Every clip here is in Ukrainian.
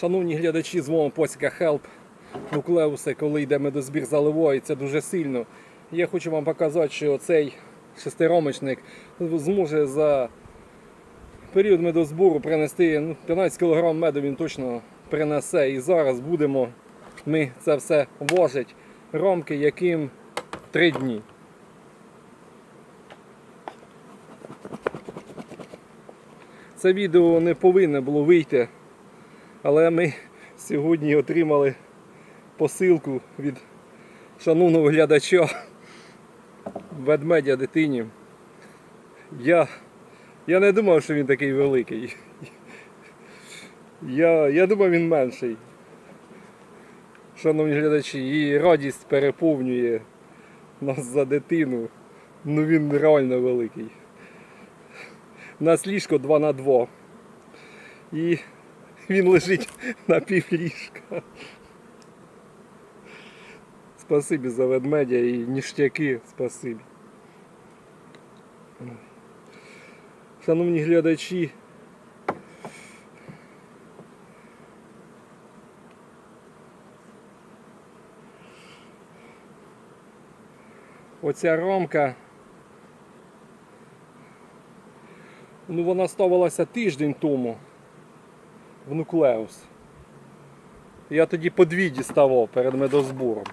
Шановні глядачі, з вами Посіка Хелп. Нуклеуси, коли йде медозбір заливої, це дуже сильно. Я хочу вам показати, що цей шестиромочник зможе за період медозбору принести ну, 15 кг меду він точно принесе. І зараз будемо ми це все вложити. Ромки, яким 3 дні. Це відео не повинно було вийти, але ми сьогодні отримали посилку від шановного глядача ведмедя дитині. Я, я не думав, що він такий великий. Я, я думав, він менший. Шановні глядачі, і радість переповнює нас за дитину. Ну він реально великий. У нас ліжко 2 на 2. І він лежить на півліжка. Спасибі за ведмедя і ніштяки, спасибі. Шановні глядачі. Оця ромка. Ну, вона ставилася тиждень тому в нуклеус. Я тоді по дві діставав перед медозбором.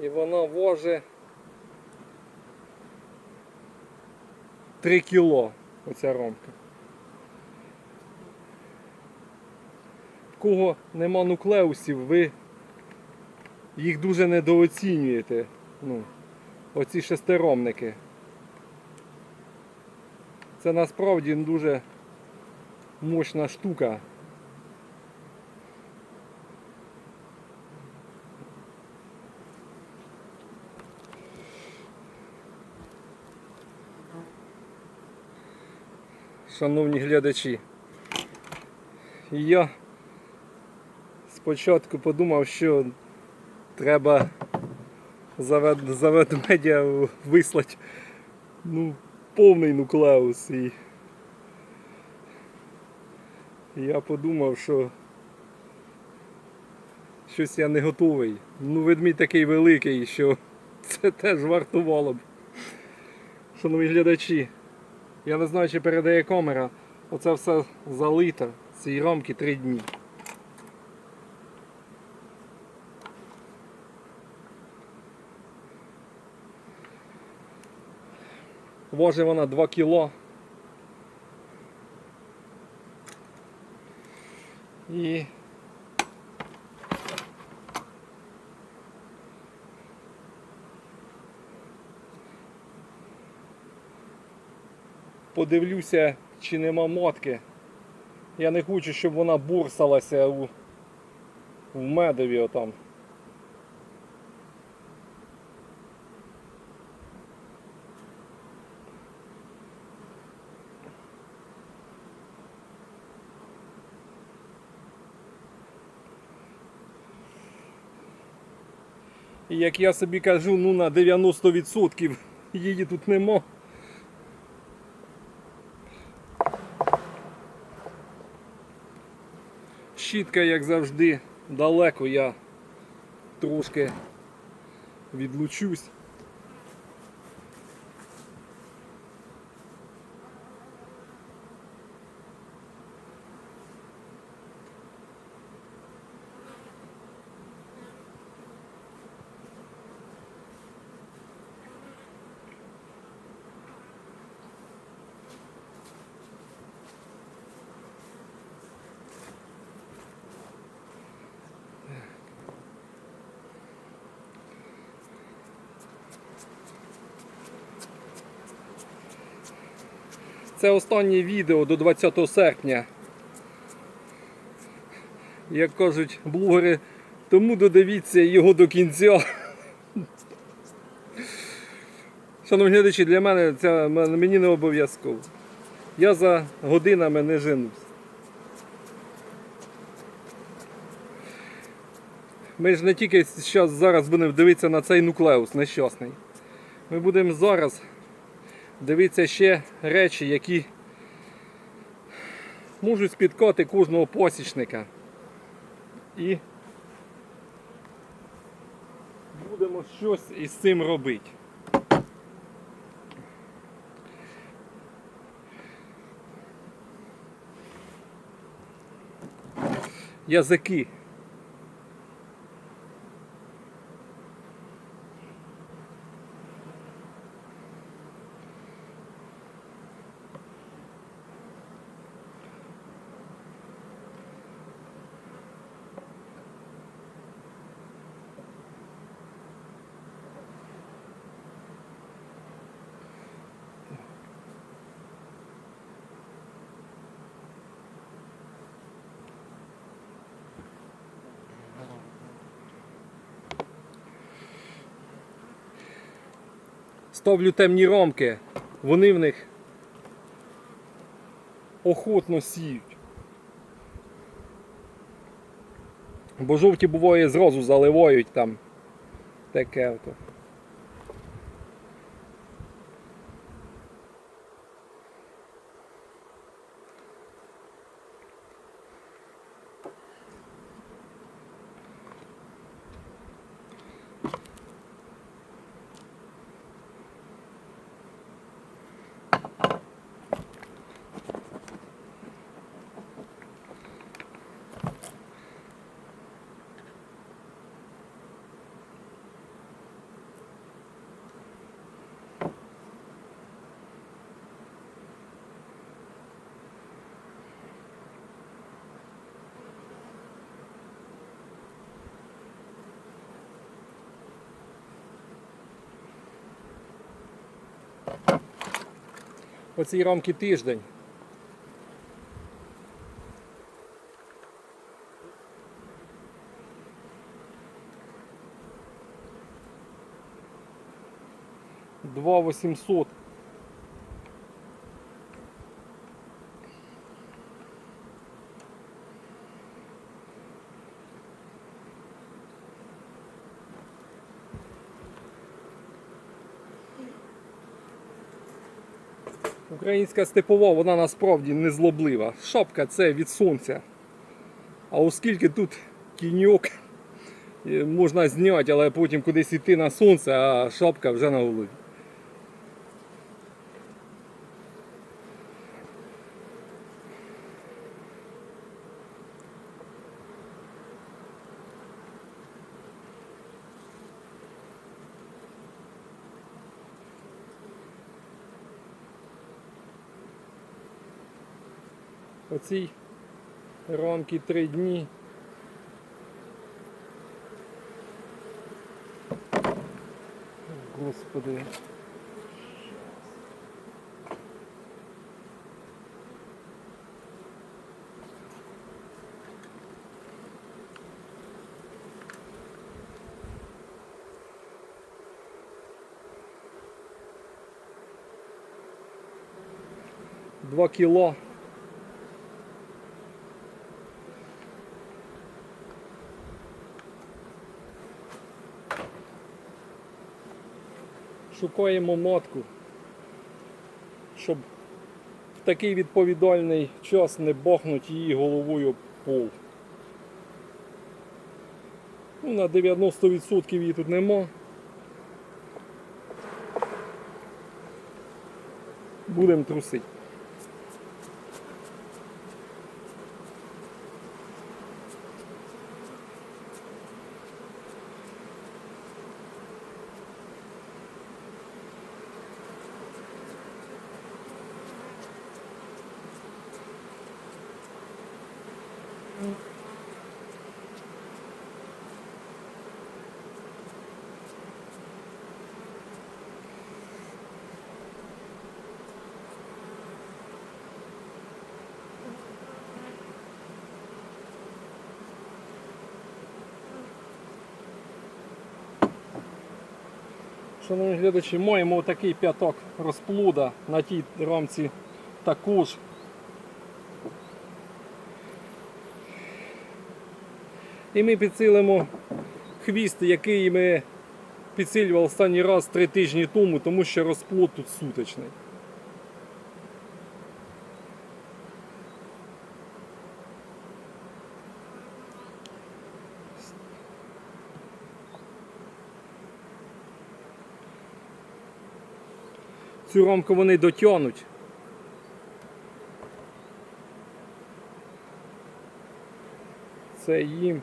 І вона важить 3 кіло оця ромка. В кого нема нуклеусів, ви їх дуже недооцінюєте. Ну, оці шестиромники. Це насправді дуже мощна штука. Шановні глядачі, я спочатку подумав, що треба за, за ведмедя вислати ну, повний нуклеус. І я подумав, що щось я не готовий. Ну, ведмідь такий великий, що це теж вартувало б. Шановні глядачі, я не знаю, чи передає камера. Оце все залито. Ці рамки три дні. Важить вона 2 кіло. І подивлюся, чи нема мотки. Я не хочу, щоб вона бурсалася у, в медові отам. Як я собі кажу, ну на 90% її тут нема. Щітка, як завжди, далеко я трошки відлучусь. Це останнє відео до 20 серпня. Як кажуть блогери, тому додивіться його до кінця. Шановні глядачі, для мене це мені не обов'язково. Я за годинами не женусь. Ми ж не тільки зараз будемо дивитися на цей нуклеус нещасний. Ми будемо зараз дивитися ще речі, які можуть спіткати кожного посічника. І будемо щось із цим робити. Язики. Ставлю темні рамки, вони в них охотно сіють. Бо жовті буває зразу заливають там таке. Ото. Оцій рамки тиждень. Два восемьсот. Українська степова, вона насправді не злоблива. Шапка це від сонця. А оскільки тут тіньок е, можна зняти, але потім кудись йти на сонце, а шапка вже на голові. Оцій рамки три дні. Господи. Два кіло. Шукаємо матку, щоб в такий відповідальний час не бахнуть її головою пол. Ну, на 90% її тут нема. Будемо трусити. Шановні глядачі, маємо такий п'яток розплуда на тій рамці також. І ми підсилимо хвіст, який ми підсилювали останній раз три тижні тому, тому що розплод тут суточний. Цю рамку вони дотягнуть. Це їм.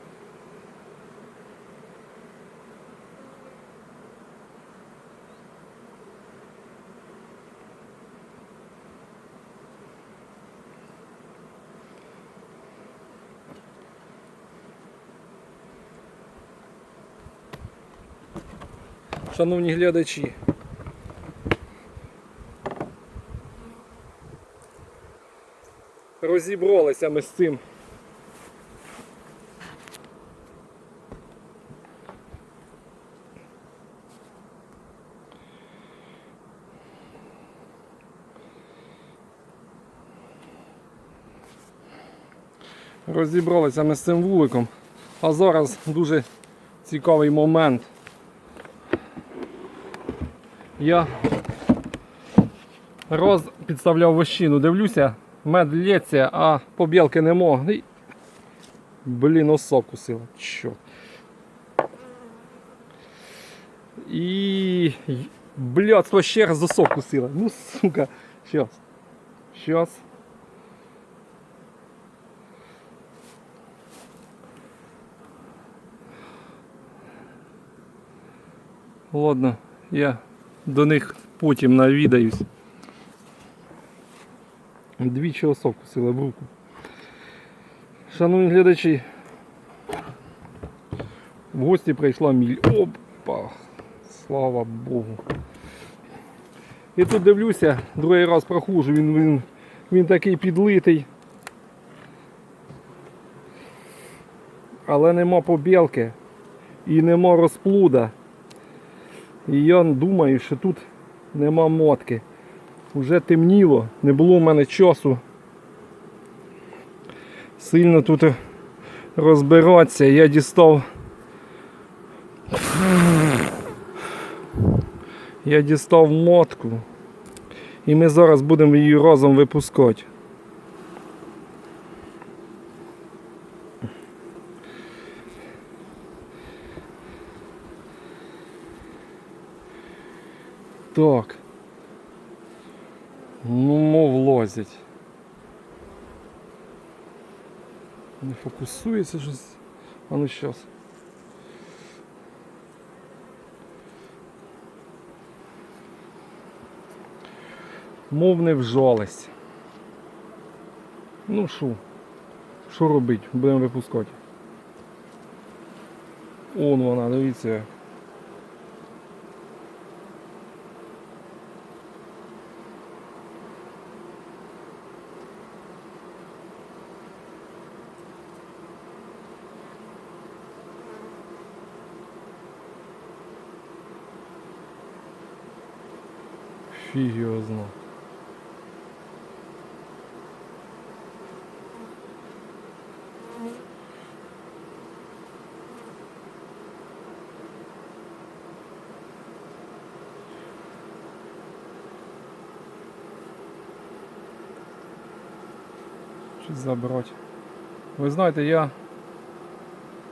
Шановні глядачі, розібралися ми з цим. Розібралися ми з цим вуликом. А зараз дуже цікавий момент. Я роз підставляв вощину, дивлюся, мед лється, а побілки нема. Блін, оса кусила. Чорт. І. Блядство, ще раз осок кусила. Ну, сука. Щас. Щас. Ладно, я до них потім навідаюсь. Двічі осок кусила в руку. Шановні глядачі, в гості прийшла міль. Опа! Слава Богу. І тут дивлюся, другий раз прохожу, він, він, він такий підлитий. Але нема побілки і нема розплуда. І я думаю, що тут нема мотки. Уже темніло, не було в мене часу сильно тут розбиратися. Я дістав. Я дістав мотку. І ми зараз будемо її разом випускати. Так. Ну, мов лозять. Не фокусується щось. А ну щас. Мов не вжалась. Ну що? Що робить? Будемо випускати. Он вона, дивіться. Фіг його знає. Щось забрати. Ви знаєте, я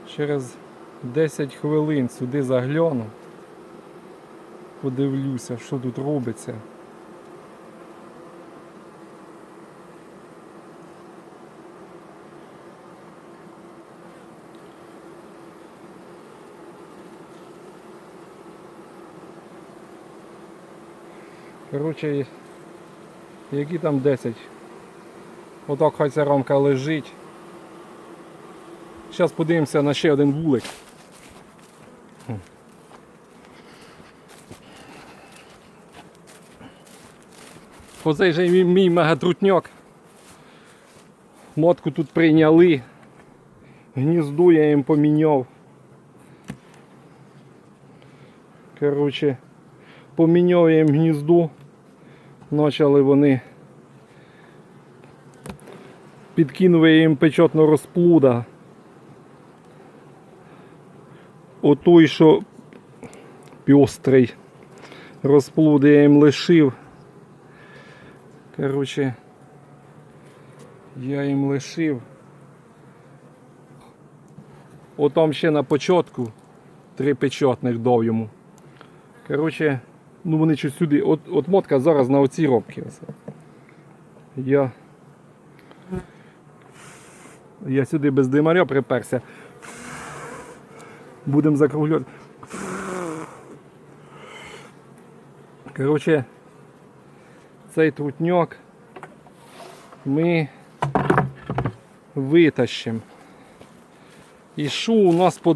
через 10 хвилин сюди загляну подивлюся, що тут робиться. Коротше, які там 10. Отак хай ця рамка лежить. Зараз подивимося на ще один вулик. Оцей же мій, мій мегатрутняк. Мотку тут прийняли. Гнізду я їм поміняв. Коротше, поміняв я їм гнізду. Почали вони. Підкинув їм печотну розплуда. отой, що пьострий розплод я їм лишив. Коротше, я їм лишив. Отам ще на початку три печатних дав йому. Коротше, ну вони щось сюди. От, от мотка зараз на оцій робці. ось. Я. Я сюди без димаря приперся. Будемо закруглювати. Коротше, цей трутньок ми витащимо. І що у нас по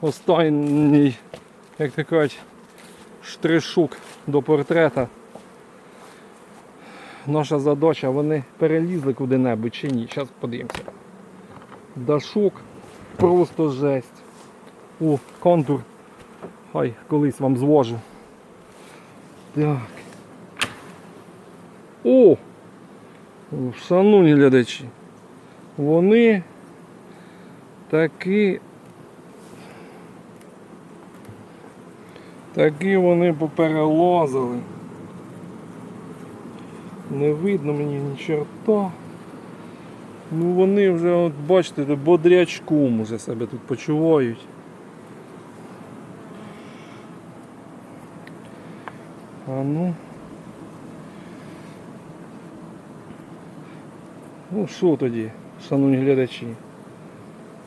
останній, як то кажуть, штришук до портрета. Наша задача, вони перелізли куди-небудь чи ні. Зараз подивимося. Дашук просто жесть. О, контур. Хай колись вам звожу. Так. О! Шановні глядачі. Вони такі. Такі вони поперелазили. Не видно мені ні чорта. Ну вони вже, от бачите, бодрячком уже себе тут почувають. А ну. Ну що тоді, шановні глядачі?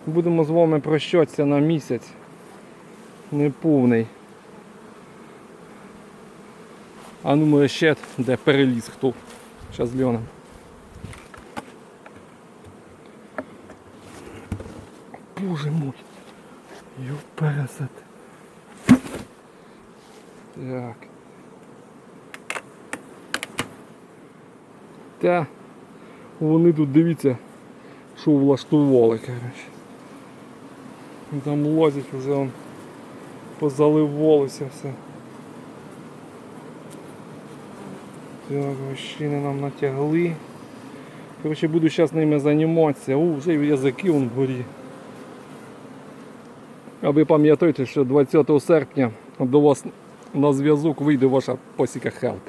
Будемо з вами прощатися на місяць. Неповний. А ну може ще де переліз хто. Зараз глянемо. Боже мой. Юпересет. Так. Та вони тут дивіться, що влаштували, коротше. Там лазять вже он позаливалося все. Так, вощини нам натягли. Коротше, буду зараз ними займатися. О, вже язики вон горі. А ви пам'ятаєте, що 20 серпня до вас на зв'язок вийде ваша посіка Хелп.